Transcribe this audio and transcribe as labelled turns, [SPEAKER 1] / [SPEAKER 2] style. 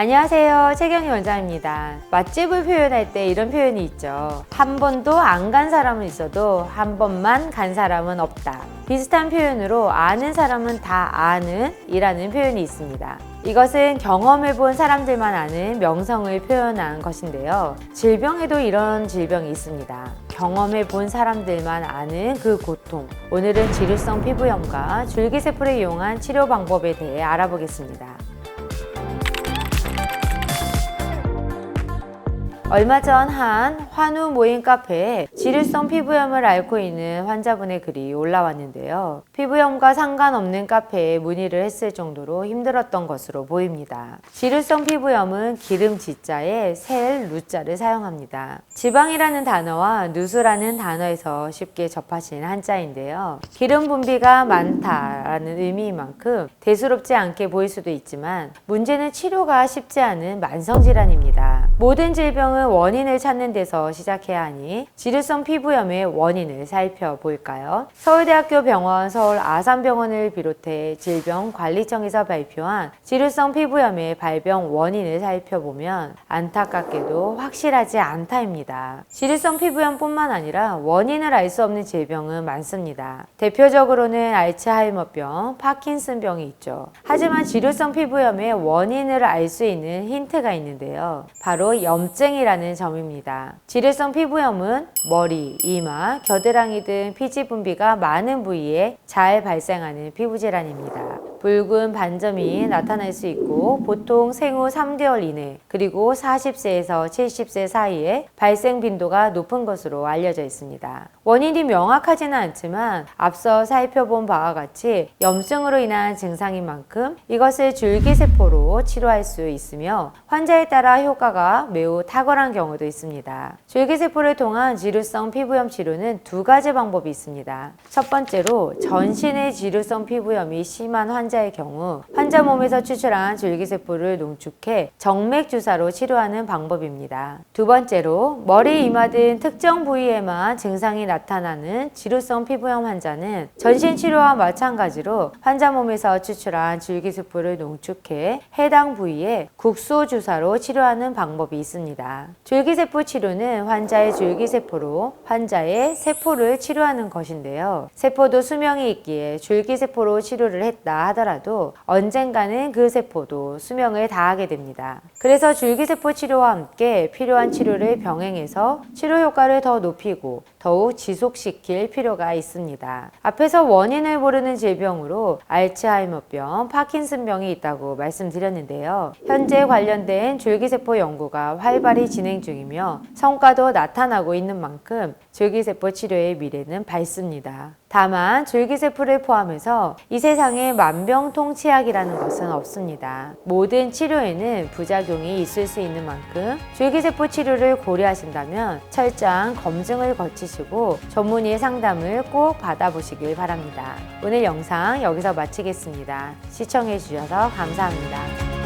[SPEAKER 1] 안녕하세요. 최경희 원장입니다. 맛집을 표현할 때 이런 표현이 있죠. 한 번도 안 간 사람은 있어도 한 번만 간 사람은 없다. 비슷한 표현으로 아는 사람은 다 아는 이라는 표현이 있습니다. 이것은 경험해 본 사람들만 아는 명성을 표현한 것인데요. 질병에도 이런 질병이 있습니다. 경험해 본 사람들만 아는 그 고통. 오늘은 지루성 피부염과 줄기세포를 이용한 치료 방법에 대해 알아보겠습니다. 얼마 전 한 환우 모임 카페에 지루성 피부염을 앓고 있는 환자분의 글이 올라왔는데요. 피부염과 상관없는 카페에 문의를 했을 정도로 힘들었던 것으로 보입니다. 지루성 피부염은 기름 지자에 셀 루자를 사용합니다. 지방이라는 단어와 누수라는 단어에서 쉽게 접하신 한자인데요. 기름 분비가 많다라는 의미인 만큼 대수롭지 않게 보일 수도 있지만 문제는 치료가 쉽지 않은 만성 질환입니다. 모든 질병은 원인을 찾는 데서 시작해야 하니 지루성 피부염의 원인을 살펴볼까요? 서울대학교 병원, 서울 아산병원을 비롯해 질병관리청에서 발표한 지루성 피부염의 발병 원인을 살펴보면 안타깝게도 확실하지 않다입니다. 지루성 피부염뿐만 아니라 원인을 알 수 없는 질병은 많습니다. 대표적으로는 알츠하이머병, 파킨슨병이 있죠. 하지만 지루성 피부염의 원인을 알 수 있는 힌트가 있는데요. 바로 염증이라는 점입니다. 지루성 피부염은 머리, 이마, 겨드랑이 등 피지 분비가 많은 부위에 잘 발생하는 피부 질환입니다. 붉은 반점이 나타날 수 있고 보통 생후 3개월 이내 그리고 40세에서 70세 사이에 발생 빈도가 높은 것으로 알려져 있습니다. 원인이 명확하지는 않지만 앞서 살펴본 바와 같이 염증으로 인한 증상인 만큼 이것을 줄기세포로 치료할 수 있으며 환자에 따라 효과가 매우 탁월한 경우도 있습니다. 줄기세포를 통한 지루성 피부염 치료는 두 가지 방법이 있습니다. 첫 번째로 전신의 지루성 피부염이 심한 환자 의 경우 환자 몸에서 추출한 줄기세포를 농축해 정맥 주사로 치료하는 방법입니다. 두 번째로 머리, 이마 등 특정 부위에만 증상이 나타나는 지루성 피부염 환자는 전신 치료와 마찬가지로 환자 몸에서 추출한 줄기세포를 농축해 해당 부위에 국소 주사로 치료하는 방법이 있습니다. 줄기세포 치료는 환자의 줄기세포로 환자의 세포를 치료하는 것인데요. 세포도 수명이 있기에 줄기세포로 치료를 했다 하더라도 언젠가는 그 세포도 수명을 다하게 됩니다. 그래서 줄기세포 치료와 함께 필요한 치료를 병행해서 치료 효과를 더 높이고 더욱 지속시킬 필요가 있습니다. 앞에서 원인을 모르는 질병으로 알츠하이머병, 파킨슨병이 있다고 말씀드렸는데요. 현재 관련된 줄기세포 연구가 활발히 진행 중이며 성과도 나타나고 있는 만큼 줄기세포 치료의 미래는 밝습니다. 다만 줄기세포를 포함해서 이 세상에 만병통치약이라는 것은 없습니다. 모든 치료에는 부작용이 있을 수 있는 만큼 줄기세포 치료를 고려하신다면 철저한 검증을 거치 시고 전문의의 상담을 꼭 받아보시길 바랍니다. 오늘 영상 여기서 마치겠습니다. 시청해 주셔서 감사합니다.